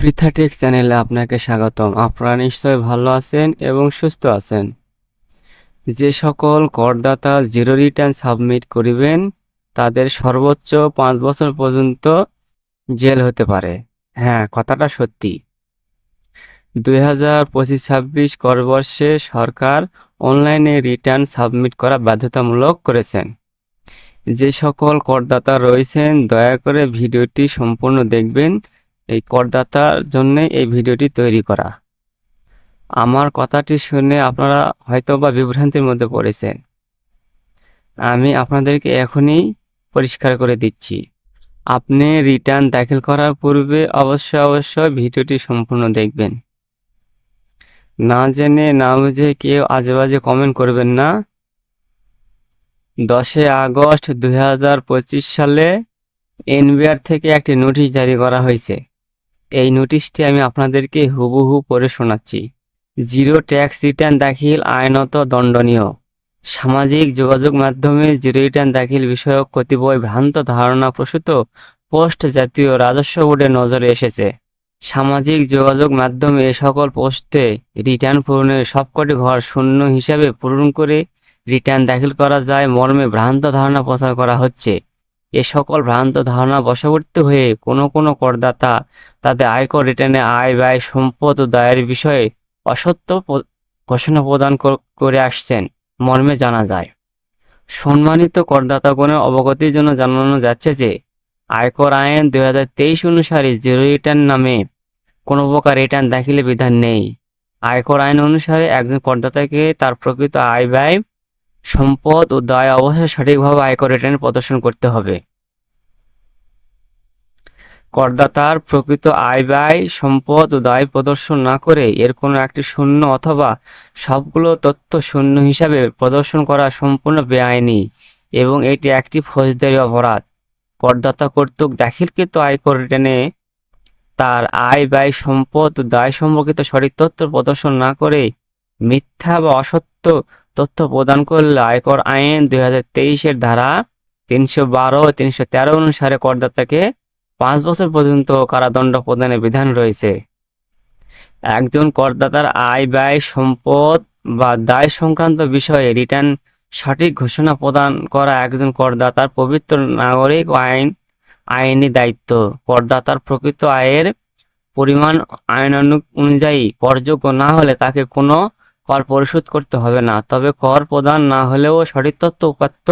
পৃথাটেক চ্যানেলে আপনাকে স্বাগতম। আপনারা নিশ্চয়ই ভালো আছেন এবং সুস্থ আছেন। যে সকল করদাতা জিরো রিটার্ন সাবমিট করিবেন, তাদের সর্বোচ্চ পাঁচ বছর পর্যন্ত জেল হতে পারে। হ্যাঁ কথাটা সত্যি। দুই হাজার পঁচিশ ছাব্বিশ করবর্ষে সরকার অনলাইনে রিটার্ন সাবমিট করা বাধ্যতামূলক করেছেন। যে সকল করদাতা রয়েছেন, দয়া করে ভিডিওটি সম্পূর্ণ দেখবেন। এই করদাতার জন্য এই ভিডিওটি তৈরি করা। আমার কথাটি শুনে আপনারা হয়তো বা বিভ্রান্তির মধ্যে পড়েছেন। আমি আপনাদেরকে এখনই পরিষ্কার করে দিচ্ছি। আপনি রিটার্ন দাখিল করার পূর্বে অবশ্যই অবশ্যই ভিডিওটি সম্পূর্ণ দেখবেন। না জেনে না বুঝে কেউ আজেবাজে কমেন্ট করবেন না। দশই আগস্ট দুই হাজার পঁচিশ সালে এনবিআর থেকে একটি নোটিশ জারি করা হয়েছে। এই নোটিশটি আমি আপনাদেরকে হুবহু পড়ে শোনাচ্ছি। জিরো ট্যাক্স রিটার্ন দাখিল আইনত দণ্ডনীয়। সামাজিক যোগাযোগ মাধ্যমে জিরো রিটার্ন দাখিল বিষয়ক কতিপয় ভ্রান্ত ধারণা প্রসূত পোস্ট জাতীয় রাজস্ব বোর্ডের নজরে এসেছে। সামাজিক যোগাযোগ মাধ্যমে এ সকল পোস্টে রিটার্ন পূরণের সবকটি ঘর শূন্য হিসাবে পূরণ করে রিটার্ন দাখিল করা যায় মর্মে ভ্রান্ত ধারণা প্রচার করা হচ্ছে। এ সকল ভ্রান্ত ধারণা বশবর্তী হয়ে কোনো কোনো করদাতা তাদের আয়কর রিটার্নে আয় ব্যয়, সম্পদ ও দায়ের বিষয়ে অসত্য ঘোষণা প্রদান করে আসছেন মর্মে জানা যায়। সম্মানিত করদাতাগণের অবগতির জন্য জানানো যাচ্ছে যে, আয়কর আইন দুই হাজার তেইশ অনুসারে জিরো রিটার্ন নামে কোনো প্রকার রিটার্ন দাখিলে বিধান নেই। আয়কর আইন অনুসারে একজন করদাতাকে তার প্রকৃত আয় ব্যয় সম্পদ ও দায় অবশ্যই সঠিকভাবে আয়কর রিটার্ন প্রদর্শন করতে হবে। করদাতার প্রকৃত আয় ব্যয়, সম্পদ ও দায় প্রদর্শন না করে এর কোনো একটি শূন্য অথবা সবগুলো তথ্য শূন্য হিসাবে প্রদর্শন করা সম্পূর্ণ বেআইনি এবং এটি একটি ফৌজদারি অপরাধ। করদাতা কর্তৃক দাখিলকৃত আয়কর রিটার্নে তার আয় ব্যয়, সম্পদ ও দায় সম্পর্কিত সঠিক তথ্য প্রদর্শন না করে মিথ্যা বা অসত্য তথ্য প্রদান করলে আয়কর আইন দুই হাজার তেইশের ধারা তিনশো বারো তিনশো তেরো অনুসারে করদাতাকে পাঁচ বছর পর্যন্ত কারাদণ্ড প্রদানের বিধান রয়েছে। একজন করদাতার আয়, ব্যয়, সম্পদ বা দায় সংক্রান্ত বিষয়ে রিটার্ন সঠিক ঘোষণা প্রদান করা একজন করদাতার পবিত্র নাগরিক আইন, আইনি দায়িত্ব। করদাতার প্রকৃত আয়ের পরিমাণ আইন অনুযায়ী করযোগ্য না হলে তাকে কোনো কর পরিশোধ করতে হবে না। তবে কর প্রদান না হলেও সঠিক তথ্য উপাত্ত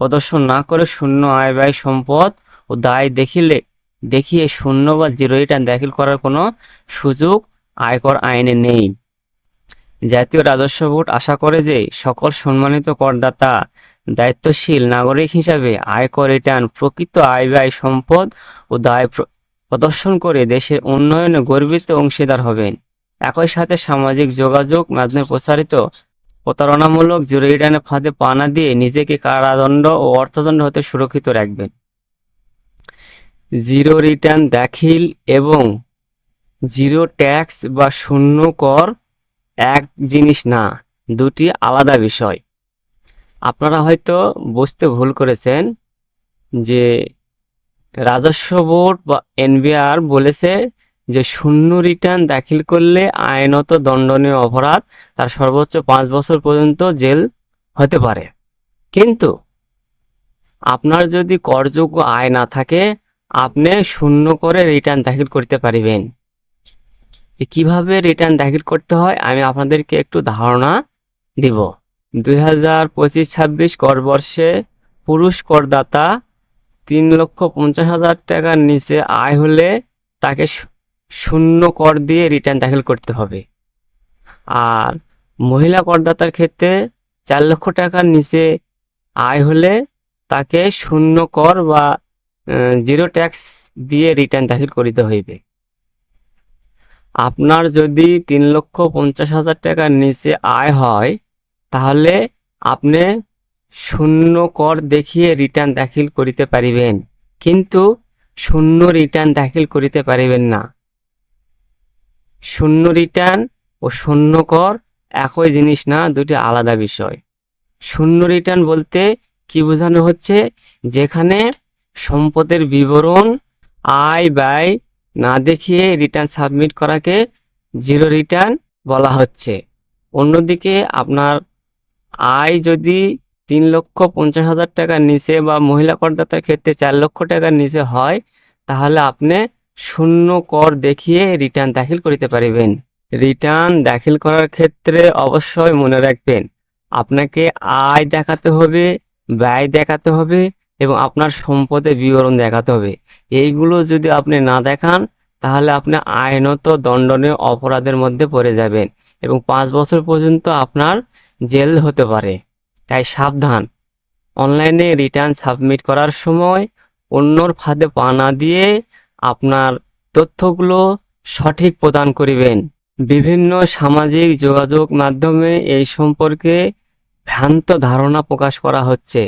প্রদর্শন না করে শূন্য আয় ব্যয় সম্পদ ও দায় দেখিলে, দেখিয়ে শূন্য বা জিরো রিটার্ন দাখিল করার কোনো সুযোগ আয়কর আইনে নেই। জাতীয় রাজস্ব বোর্ড আশা করে যে সকল সম্মানিত করদাতা দায়িত্বশীল নাগরিক হিসাবে আয়কর রিটার্ন প্রকৃত আয় ব্যয় সম্পদ ও দায় প্রদর্শন করে দেশের উন্নয়নে গর্বিত অংশীদার হবেন। একই সাথে সামাজিক যোগাযোগ মাধ্যমে প্রচারিত প্রতারণামূলক রিটার্নের ফাঁদে পা না দিয়ে নিজেকে কারাদণ্ড ও অর্থদণ্ড হতে সুরক্ষিত রাখবেন। জিরো রিটার্ন দাখিল এবং জিরো ট্যাক্স বা শূন্য কর এক জিনিস না, দুটি আলাদা বিষয়। আপনারা হয়তো বুঝতে ভুল করেছেন যে রাজস্ব বোর্ড বা এনবিআর বলেছে যে শূন্য রিটার্ন দাখিল করলে আইনত দণ্ডনীয় অপরাধ তার সর্বোচ্চ পাঁচ বছর পর্যন্ত জেল হতে পারে। কিন্তু আপনার যদি করযোগ্য আয় না থাকে, আপনি শূন্য করে রিটার্ন দাখিল করতে পারিবেন। কীভাবে রিটার্ন দাখিল করতে হয়, আমি আপনাদেরকে একটু ধারণা দিব। দুই হাজার পঁচিশ ছাব্বিশ করবর্ষে পুরুষ করদাতা তিন লক্ষ পঞ্চাশ হাজার টাকার নিচে আয় হলে তাকে শূন্য কর দিয়ে রিটার্ন দাখিল করতে হবে। আর মহিলা করদাতার ক্ষেত্রে চার লক্ষ টাকার নিচে আয় হলে তাকে শূন্য কর বা জিরো ট্যাক্স দিয়ে রিটার্ন দাখিল করিতে হইবে। আপনার যদি তিন লক্ষ পঞ্চাশ হাজার টাকার নিচে আয় হয়, তাহলে আপনি শূন্য কর দেখিয়ে রিটার্ন দাখিল করিতে পারিবেন। কিন্তু শূন্য রিটার্ন দাখিল করিতে পারিবেন না। শূন্য রিটার্ন ও শূন্য কর একই জিনিস না দুটি আলাদা বিষয়। শূন্য রিটার্ন বলতে কি বোঝানো হচ্ছে? যেখানে সম্পদের বিবরণ আয় ব্যয় না দেখিয়ে রিটার্ন সাবমিট করাকে জিরো রিটার্ন বলা হচ্ছে। অন্যদিকে আপনার আয় যদি তিন লক্ষ পঞ্চাশ হাজার টাকার নিচে বা মহিলা করদাতার ক্ষেত্রে চার লক্ষ টাকার নিচে হয়, তাহলে আপনি শূন্য কর দেখিয়ে রিটার্ন দাখিল করিতে পারিবেন। রিটার্ন দাখিল করার ক্ষেত্রে অবশ্যই মনে রাখবেন, আপনাকে আয় দেখাতে হবে, ব্যয় দেখাতে হবে এবং আপনার সম্পদের বিবরণ দেখাতে হবে। এইগুলো যদি আপনি না দেখান, তাহলে আপনি আইনত দণ্ডনীয় অপরাধের মধ্যে পড়ে যাবেন এবং পাঁচ বছর পর্যন্ত আপনার জেল হতে পারে। তাই সাবধান। অনলাইনে রিটার্ন সাবমিট করার সময় অন্যর ফাঁদে পা না দিয়ে আপনার তথ্যগুলো সঠিক প্রদান করিবেন। বিভিন্ন সামাজিক যোগাযোগ মাধ্যমে এই সম্পর্কে ভ্রান্ত ধারণা প্রকাশ করা হচ্ছে।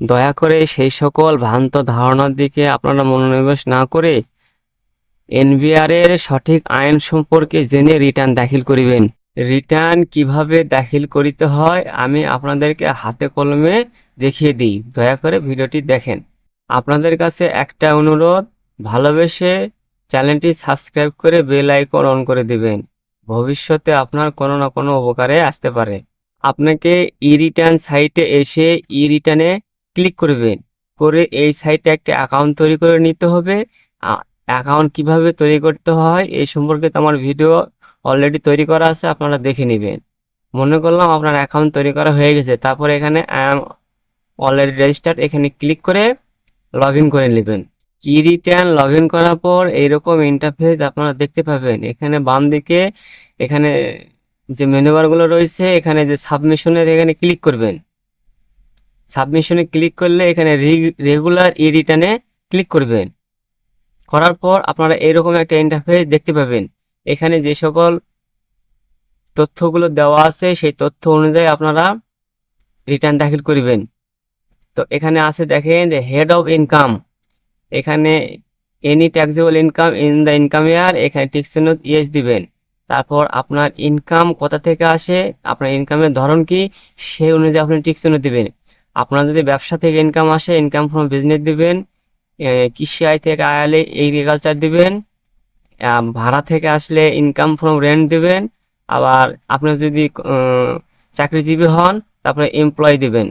দয়া করে সেই সকল ভ্রান্ত ধারণার দিকে আপনারা মনোনিবেশ না করে এনবিআর এর সঠিক আইন সম্পর্কে জেনে রিটার্ন দাখিল করিবেন। রিটার্ন কীভাবে দাখিল করিতে হয় আমি আপনাদেরকে হাতে কলমে দেখিয়ে দিই। দয়া করে ভিডিওটি দেখেন। আপনাদের কাছে একটা অনুরোধ ভালোবেসে চ্যানেলটি সাবস্ক্রাইব করে বেল আইকন অন করে দিবেন। ভবিষ্যতে আপনার কোনো না কোনো উপকারে আসতে পারে। আপনাকে ই রিটার্ন সাইটে এসে ই রিটার্নে ক্লিক করবেন। করে এই সাইটে একটা অ্যাকাউন্ট তৈরি করে নিতে হবে। অ্যাকাউন্ট কীভাবে তৈরি করতে হয় এই সম্পর্কে তো আমার ভিডিও অলরেডি তৈরি করা আছে, আপনারা দেখে নেবেন। মনে করলাম আপনার অ্যাকাউন্ট তৈরি করা হয়ে গেছে, তারপর এখানে অলরেডি রেজিস্টার্ড এখানে ক্লিক করে লগ করে নেবেন। ই রিটার্ন লগ ইন করার পর এইরকম ইন্টারফেস আপনারা দেখতে পাবেন। এখানে বাম দিকে এখানে যে মেনু বারগুলো রয়েছে, এখানে যে সাবমিশনের এখানে ক্লিক করবেন। সাবমিশনে ক্লিক করলে এখানে রেগুলার ই রিটার্নে ক্লিক করবেন। করার পর আপনারা এরকম একটা ইন্টারফেস দেখতে পাবেন। এখানে যে সকল তথ্যগুলো দেওয়া আছে, সেই তথ্য অনুযায়ী আপনারা রিটার্ন দাখিল করবেন। তো এখানে আছে দেখেন হেড অফ ইনকাম এখানে any taxable income in the income year এখানে টিকসেন ইয়েস দিবেন। তারপর আপনার ইনকাম কোথা থেকে আসে, আপনার ইনকামের ধরন কি, সেই অনুযায়ী আপনি টিকসেন দিবেন। আপনার যদি ব্যবসা থেকে ইনকাম আসে ইনকাম ফ্রম বিজনেস দিবেন কৃষি আয় থেকে আয় আলে এগ্রিকালচার দিবেন ভাড়া থেকে আসলে ইনকাম ফ্রম রেন্ট দিবেন, আবার আপনি যদি চাকরিজীবী হন, তারপরে এমপ্লয় দিবেন।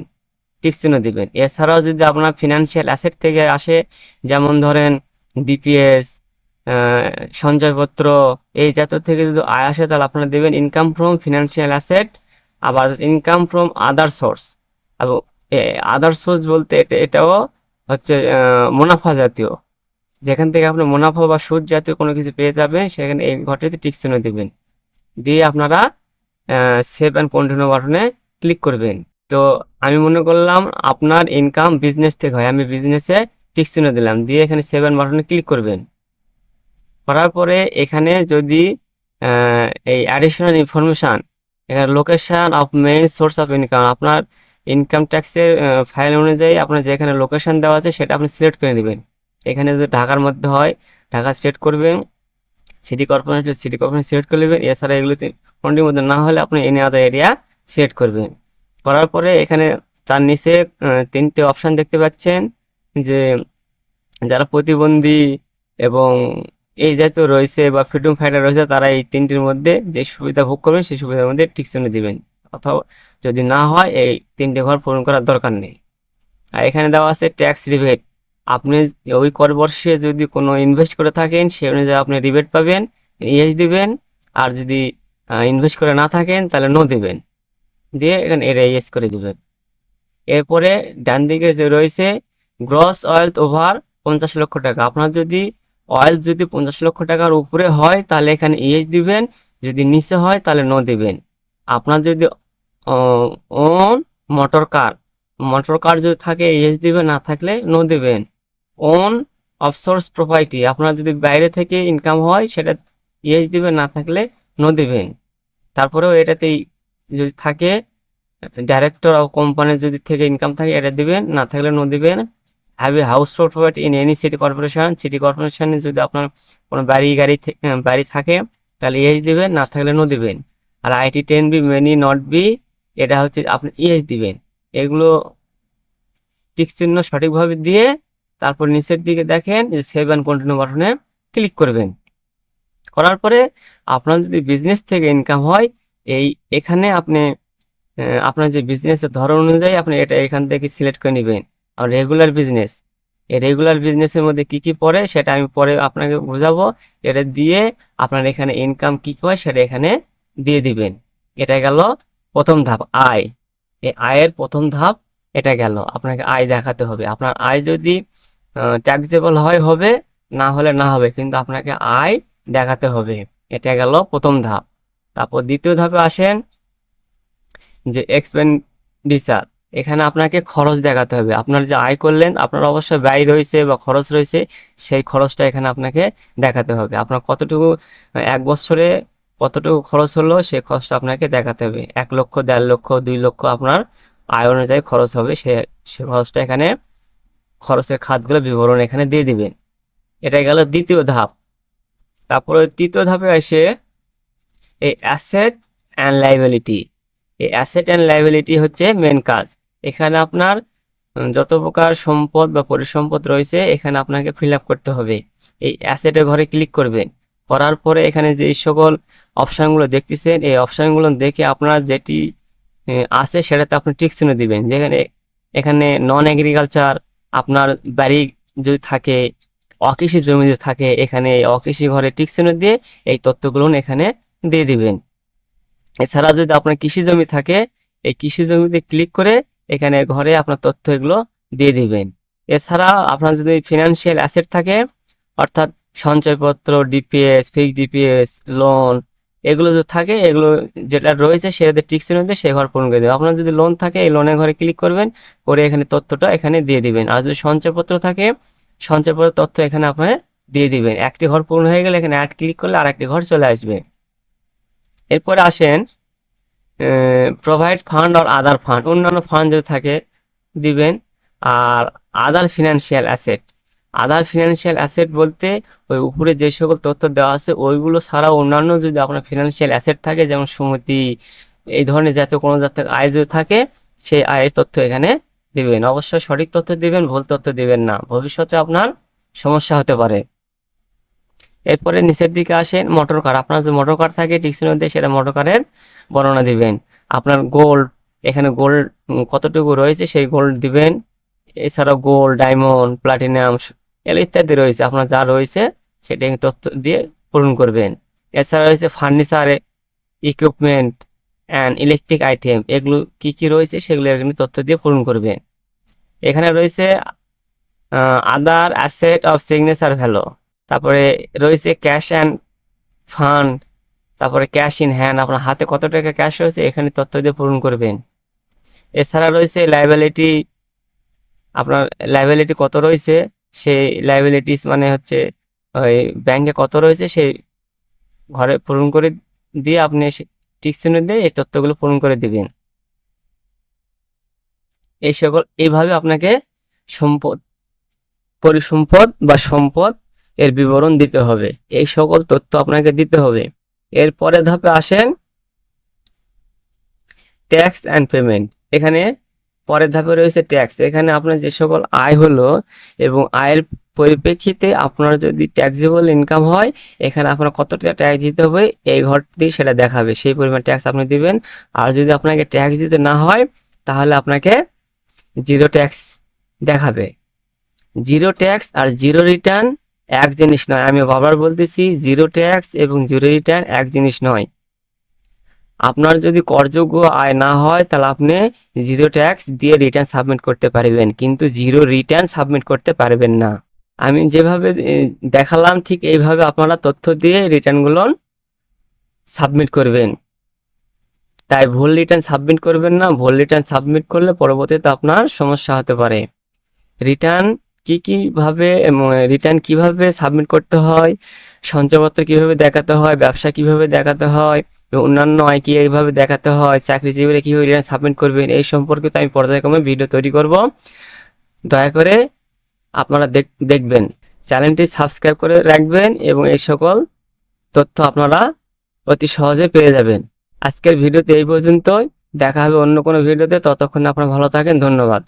টিক চিহ্ন দিবেন। এছাড়াও যদি আপনার ফিনান্সিয়াল অ্যাসেট থেকে আসে, যেমন ধরেন ডিপিএস সঞ্চয়পত্র, এই জাতীয় থেকে যদি আয় আসে, তাহলে আপনারা দেবেন ইনকাম ফ্রম ফিনান্সিয়াল অ্যাসেট আবার ইনকাম ফ্রম আদার সোর্স এবং আদার সোর্স বলতে এটা, এটাও হচ্ছে মুনাফা জাতীয়। যেখান থেকে আপনি মুনাফা বা সুদ জাতীয় কোনো কিছু পেয়ে যাবেন, সেখানে এই ঘরটিতে টিক চিহ্ন দেবেন। দিয়ে আপনারা সেভ অ্যান্ড কন্টিনিউ বাটনে ক্লিক করবেন। তো আমি মনে করলাম আপনার ইনকাম বিজনেস থেকে হয়। আমি বিজনেসে টিক চিহ্ন দিলাম। দিয়ে এখানে সেভেন বাটনে ক্লিক করবেন। করার পরে এখানে যদি এই অ্যাডিশনাল ইনফরমেশান এখানে location of main source of income আপনার ইনকাম ট্যাক্সের ফাইল অনুযায়ী আপনার যেখানে লোকেশান দেওয়া আছে সেটা আপনি সিলেক্ট করে নেবেন। এখানে যদি ঢাকার মধ্যে হয়, ঢাকা সিলেক্ট করবেন। City corporation city corporation select করে নেবেন। এছাড়া এগুলোতে কোনটির মধ্যে না হলে আপনি এনি আদার এরিয়া সিলেক্ট করবেন। করার পরে এখানে তার নিচে তিনটে অপশান দেখতে পাচ্ছেন যে যারা প্রতিবন্ধী এবং এই জাতীয় রয়েছে বা ফ্রিডম ফাইটার রয়েছে, তারা এই তিনটির মধ্যে যে সুবিধা ভোগ করবেন, সেই সুবিধার মধ্যে ঠিক চিহ্ন দিবেন। অথবা যদি না হয়, এই তিনটে ঘর পূরণ করার দরকার নেই। আর এখানে দেওয়া আছে ট্যাক্স রিবেট আপনি ওই কর বর্ষে যদি কোনো ইনভেস্ট করে থাকেন, সে অনুযায়ী আপনি রিবেট পাবেন ইএস দিবেন। আর যদি ইনভেস্ট করে না থাকেন, তাহলে নো দিবেন। দিয়ে এখানে এর ইয়েস করে দিবেন এরপরে ডান দিকে যে রয়েছে গ্রস অয়েলথ ওভার পঞ্চাশ লক্ষ টাকা। আপনার যদি অয়েল যদি পঞ্চাশ লক্ষ টাকার উপরে হয়, তাহলে এখানে ইএস দিবেন। যদি নিচে হয়, তাহলে নো দিবেন। আপনার যদি own motor car motor car যদি থাকে ইএস দিবেন। না থাকলে নো দিবেন। ওন অফসোর্স প্রপার্টি আপনার যদি বাইরে থেকে ইনকাম হয়, সেটা ইএস দিবেন। না থাকলে নো দিবেন। তারপরেও এটাতেই যদি থাকে ডাইরেক্টর অফ কোম্পানির যদি থেকে ইনকাম থাকে, এটা দিবেন, না থাকলে নো দিবেন। Have a house property in any city corporation city কর্পোরেশনে যদি আপনার কোনো বাড়ি, গাড়ি বাড়ি থাকে, তাহলে ইএস দিবেন, না থাকলে নো দিবেন। আর IT ten B many not B এটা হচ্ছে আপনি ইএস দিবেন। এগুলো টিক চিহ্ন সঠিকভাবে দিয়ে তারপর নিচের দিকে দেখেন, যে সেভ অ্যান্ড কন্টিনিউ বাটনে ক্লিক করবেন। করার পরে আপনার যদি বিজনেস থেকে ইনকাম হয় এই এখানে আপনি আপনার যে বিজনেসের ধরন অনুযায়ী আপনি এটা এখান থেকে সিলেক্ট করে নেবেন। আর রেগুলার বিজনেস এই রেগুলার বিজনেসের মধ্যে কি কি পড়ে সেটা আমি পরে আপনাকে বোঝাবো। এটা দিয়ে আপনার এখানে ইনকাম কি হয় সেটা এখানে দিয়ে দিবেন। এটা গেল প্রথম ধাপ, আয়। এই আয়ের প্রথম ধাপ এটা গেল, আপনাকে আয় দেখাতে হবে। আপনার আয় যদি ট্যাক্সেবল হয় হবে, না হলে না হবে, কিন্তু আপনাকে আয় দেখাতে হবে। এটা গেল প্রথম ধাপ। তারপর দ্বিতীয় ধাপে আসেন যে এক্সপেন্ডিচার এখানে আপনাকে খরচ দেখাতে হবে। আপনার যে আয় করলেন, আপনার অবশ্যই ব্যয় রয়েছে বা খরচ রয়েছে, সেই খরচটা এখানে আপনাকে দেখাতে হবে। আপনার কতটুকু, এক বছরে কতটুকু খরচ হলো সেই খরচটা আপনাকে দেখাতে হবে। এক লক্ষ, দেড় লক্ষ, দুই লক্ষ আপনার আয় অনুযায়ী খরচ হবে। সে সে খরচটা এখানে খরচের খাতগুলো বিবরণ এখানে দিয়ে দিবেন। এটা গেল দ্বিতীয় ধাপ। তারপরে তৃতীয় ধাপে আসে এই অ্যাসেট অ্যান্ড লাইবিলিটি এই অ্যাসেট অ্যান্ড লাইবিলিটি হচ্ছে মেন কাজ। এখানে আপনার যত প্রকার সম্পদ বা পরিসম্পদ রয়েছে, এখানে আপনাকে ফিল আপ করতে হবে। এই অ্যাসেটের ঘরে ক্লিক করবেন। করার পরে এখানে যে সকল অপশানগুলো দেখতেছেন, এই অপশানগুলো দেখে আপনার যেটি আছে সেটাতে আপনি টিক চিহ্ন দিবেন। যেখানে, এখানে নন এগ্রিকালচার আপনার বাড়ি যদি থাকে, অকৃষি জমি যদি থাকে, এখানে অকৃষি ঘরে টিক দিয়ে এই তথ্যগুলো এখানে দিয়ে দিবেন। এছাড়া যদি আপনার কৃষি জমি থাকে, এই কৃষি জমিতে ক্লিক করে এখানে ঘরে আপনার তথ্য এগুলো দিয়ে দিবেন। এছাড়া আপনার যদি ফিনান্সিয়াল অ্যাসেট থাকে, অর্থাৎ সঞ্চয়পত্র ডিপিএস ফিক্সড ডিপিএস লোন এগুলো যদি থাকে, এগুলো যেটা রয়েছে সেটাতে টিক চিহ্ন দিয়ে সে ঘর পূরণ করে দেবে। আপনার যদি লোন থাকে, এই লোনের ঘরে ক্লিক করবেন, করে এখানে তথ্যটা এখানে দিয়ে দিবেন। আর যদি সঞ্চয়পত্র থাকে সঞ্চয়পত্র তথ্য এখানে আপনি দিয়ে দিবেন। একটি ঘর পূর্ণ হয়ে গেলে এখানে অ্যাড ক্লিক করলে আর একটি ঘর চলে আসবে। এরপরে আসেন প্রোভাইড ফান্ড আর আদার ফান্ড অন্যান্য ফান্ড যদি থাকে, দিবেন। আর other financial asset other financial asset বলতে ওই উপরে যে সকল তথ্য দেওয়া আছে, ওইগুলো ছাড়াও অন্যান্য যদি আপনার ফিনান্সিয়াল অ্যাসেট থাকে, যেমন সমিতি, এই ধরনের জাতীয় কোনো জাতীয় আয় যদি থাকে, সেই আয়ের তথ্য এখানে দিবেন। অবশ্যই সঠিক তথ্য দিবেন, ভুল তথ্য দিবেন না। ভবিষ্যতে আপনার সমস্যা হতে পারে। এরপরে নিচের দিকে আসেন মোটর কার আপনার যদি মোটর কার থাকে দিয়ে সেটা মোটর কারের বর্ণনা দিবেন। আপনার গোল্ড এখানে গোল্ড কতটুকু রয়েছে সেই গোল্ড দিবেন। এছাড়াও গোল্ড ডায়মন্ড প্লাটিনাম এগুলো ইত্যাদি রয়েছে। আপনার যা রয়েছে সেটা তথ্য দিয়ে পূরণ করবেন। এছাড়া রয়েছে furniture equipment and electric item এগুলো কি কি রয়েছে সেগুলো এখানে তথ্য দিয়ে পূরণ করবেন। এখানে রয়েছে other asset of signature value তারপরে রয়েছে ক্যাশ অ্যান্ড ফান্ড তারপরে ক্যাশ ইন হ্যান্ড আপনার হাতে কত টাকা ক্যাশ রয়েছে এখানে তথ্য দিয়ে পূরণ করবেন। এছাড়া রয়েছে লাইবিলিটি আপনার লাইবিলিটি কত রয়েছে? সেই লাইবিলিটিস মানে হচ্ছে ওই ব্যাংকে কত রয়েছে সেই ঘরে পূরণ করে দিয়ে আপনি টিক চিহ্ন দিয়ে এই তথ্যগুলো পূরণ করে দিবেন। এই সকল, এইভাবে আপনাকে সম্পদ, পরিসম্পদ বা সম্পদ এর বিবরণ দিতে হবে। এই সকল তথ্য আপনাকে দিতে হবে। এরপরে ধাপে আসেন ট্যাক্স অ্যান্ড পেমেন্ট এখানে পরের ধাপে রয়েছে ট্যাক্স এখানে আপনার যে সকল আয় হলো এবং আয়ের পরিপ্রেক্ষিতে আপনার যদি ট্যাক্সেবল ইনকাম হয়, এখানে আপনার কত টাকা ট্যাক্স দিতে হবে, এই ঘরটি সেটা দেখাবে। সেই পরিমাণ ট্যাক্স আপনি দিবেন। আর যদি আপনাকে ট্যাক্স দিতে না হয়, তাহলে আপনাকে জিরো ট্যাক্স দেখাবে। জিরো ট্যাক্স আর জিরো রিটার্ন এক জিনিস নয়। আমি বারবার বলতেছি জিরো ট্যাক্স এবং জিরো রিটার্ন এক জিনিস নয়। আপনার যদি করযোগ্য আয় না হয়, তাহলে আপনি জিরো ট্যাক্স দিয়ে রিটার্ন সাবমিট করতে পারবেন, কিন্তু জিরো রিটার্ন সাবমিট করতে পারবেন না। আমি যেভাবে দেখালাম, ঠিক এইভাবে আপনারা তথ্য দিয়ে রিটার্নগুলো সাবমিট করবেন। তাই ভুল রিটার্ন সাবমিট করবেন না। ভুল রিটার্ন সাবমিট করলে পরবর্তীতে আপনার সমস্যা হতে পারে। রিটার্ন কি, কীভাবে রিটার্ন কীভাবে সাবমিট করতে হয়, সঞ্চয়পত্র কীভাবে দেখাতে হয়, ব্যবসা কীভাবে দেখাতে হয়, অন্যান্য আয় কি এইভাবে দেখাতে হয় চাকরিজীবীরা কীভাবে রিটার্ন সাবমিট করবেন, এই সম্পর্কে তো আমি পর্যায়ক্রমে ভিডিও তৈরি করব। দয়া করে আপনারা দেখ- দেখবেন। চ্যানেলটি সাবস্ক্রাইব করে রাখবেন এবং এই সকল তথ্য আপনারা অতি সহজে পেয়ে যাবেন। আজকের ভিডিওতে এই পর্যন্তই। দেখা হবে অন্য কোনো ভিডিওতে ততক্ষণ আপনারা ভালো থাকেন। ধন্যবাদ।